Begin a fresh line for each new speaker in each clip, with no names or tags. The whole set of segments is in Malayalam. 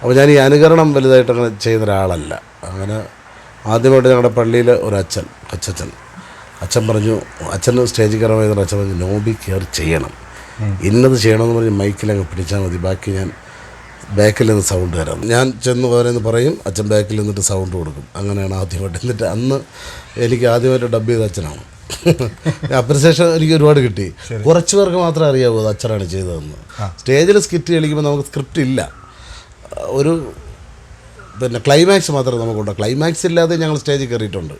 അപ്പോൾ ഞാൻ ഈ അനുകരണം വലുതായിട്ട് അങ്ങനെ ചെയ്യുന്ന ഒരാളല്ല. അങ്ങനെ ആദ്യമായിട്ട് ഞങ്ങളുടെ പള്ളിയിൽ ഒരു അച്ഛൻ അച്ഛൻ അച്ഛൻ പറഞ്ഞു അച്ഛൻ സ്റ്റേജിൽ കയറാൻ വരുന്ന അച്ഛൻ പറഞ്ഞു നോബി കയറി ചെയ്യണം. ഇന്നത് ചെയ്യണമെന്ന് പറഞ്ഞ് മൈക്കിലങ്ങ് പിടിച്ചാൽ മതി. ബാക്കി ഞാൻ ബാക്കിൽ നിന്ന് സൗണ്ട് തരാം. ഞാൻ ചെന്ന് പോരെന്ന് പറയും അച്ഛൻ ബാക്കിൽ നിന്നിട്ട് സൗണ്ട് കൊടുക്കും. അങ്ങനെയാണ് ആദ്യമായിട്ട് എന്നിട്ട് അന്ന് എനിക്ക് ആദ്യമായിട്ട് ഡബ് ചെയ്ത അച്ഛനാണ്. അപ്രിസിയേഷൻ എനിക്ക് ഒരുപാട് കിട്ടി. കുറച്ച് പേർക്ക് മാത്രമേ അറിയാവൂ അത് അച്ഛനാണ് ചെയ്തതെന്ന്. സ്റ്റേജിൽ സ്കിറ്റ് കളിക്കുമ്പോൾ നമുക്ക് സ്ക്രിപ്റ്റ് ഇല്ല. ഒരു പിന്നെ ക്ലൈമാക്സ് മാത്രമേ നമുക്കുണ്ട്. ക്ലൈമാക്സ് ഇല്ലാതെ ഞങ്ങൾ സ്റ്റേജിൽ കയറിയിട്ടുണ്ട്.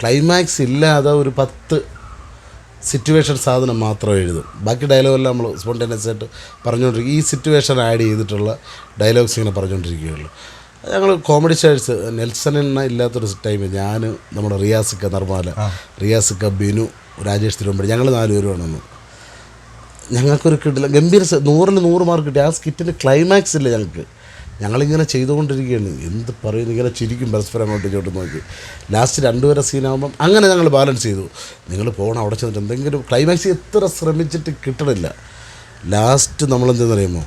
ക്ലൈമാക്സ് ഇല്ലാതെ ഒരു പത്ത് സിറ്റുവേഷൻ സാധനം മാത്രം എഴുതും. ബാക്കി ഡയലോഗെല്ലാം നമ്മൾ സ്പോണ്ടേനിയസ് ആയിട്ട് പറഞ്ഞുകൊണ്ടിരിക്കും. ഈ സിറ്റുവേഷൻ ആഡ് ചെയ്തിട്ടുള്ള ഡയലോഗ്സ് ഇങ്ങനെ പറഞ്ഞുകൊണ്ടിരിക്കുകയുള്ളൂ. ഞങ്ങൾ കോമഡി ഷേഴ്സ് നെൽസണെന്ന ഇല്ലാത്തൊരു ടൈം ഞാൻ നമ്മുടെ റിയാസിക്ക നർമാല റിയാസിക്ക ബിനു രാജേഷ് തിരുവമ്പടി ഞങ്ങൾ നാലുപേരുമാണ് അന്ന് ഞങ്ങൾക്കൊരു കിട്ടില്ല ഗംഭീര നൂറിൽ നൂറ് മാർക്ക് കിട്ടി. ആ സ്കിറ്റിന്റെ ക്ലൈമാക്സ് ഇല്ല ഞങ്ങൾക്ക്. ഞങ്ങളിങ്ങനെ ചെയ്തുകൊണ്ടിരിക്കുകയാണ്. എന്ത് പറയുന്നു ഇങ്ങനെ ചിരിക്കും പരസ്പരം അങ്ങോട്ട് ഇങ്ങോട്ട് നോക്കി. ലാസ്റ്റ് രണ്ടുപേരെ സീനാകുമ്പം അങ്ങനെ ഞങ്ങൾ ബാലൻസ് ചെയ്തു. നിങ്ങൾ പോകണം അവിടെ ചെന്നിട്ട് എന്തെങ്കിലും ക്ലൈമാക്സ് എത്ര ശ്രമിച്ചിട്ട് കിട്ടണില്ല. ലാസ്റ്റ് നമ്മളെന്തെന്നറിയുമോ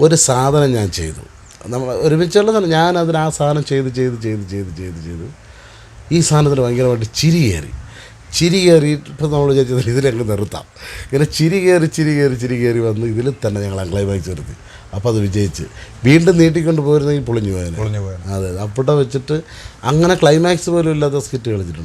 ഒരു സാധനം ഞാൻ ചെയ്തു. നമ്മൾ ഒരുമിച്ചുള്ളതാണ് ഞാൻ അതിന് ആ സാധനം ചെയ്ത് ചെയ്ത് ചെയ്ത് ചെയ്ത് ചെയ്ത് ചെയ്ത് ഈ സാധനത്തിന് ഭയങ്കരമായിട്ട് ചിരിയേറി ചിരി കയറി ഇപ്പം നമ്മൾ വിചാരിച്ചത് ഇതിലങ്ങ് നിർത്താം. ഇങ്ങനെ ചിരി കയറി ചിരി കയറി ചിരി കയറി വന്ന് ഇതിൽ തന്നെ ഞങ്ങൾ ക്ലൈമാക്സ് നിർത്തി അപ്പോൾ അത് വിജയിച്ച്. വീണ്ടും നീട്ടിക്കൊണ്ട് പോയിരുന്നെങ്കിൽ പൊളിഞ്ഞു പോയാൽ
പൊളിഞ്ഞു പോയാൽ
അതെ അപ്പോടെ വെച്ചിട്ട് അങ്ങനെ ക്ലൈമാക്സ് പോലും ഇല്ലാത്ത സ്കിറ്റ് കളിച്ചിട്ടുണ്ട്.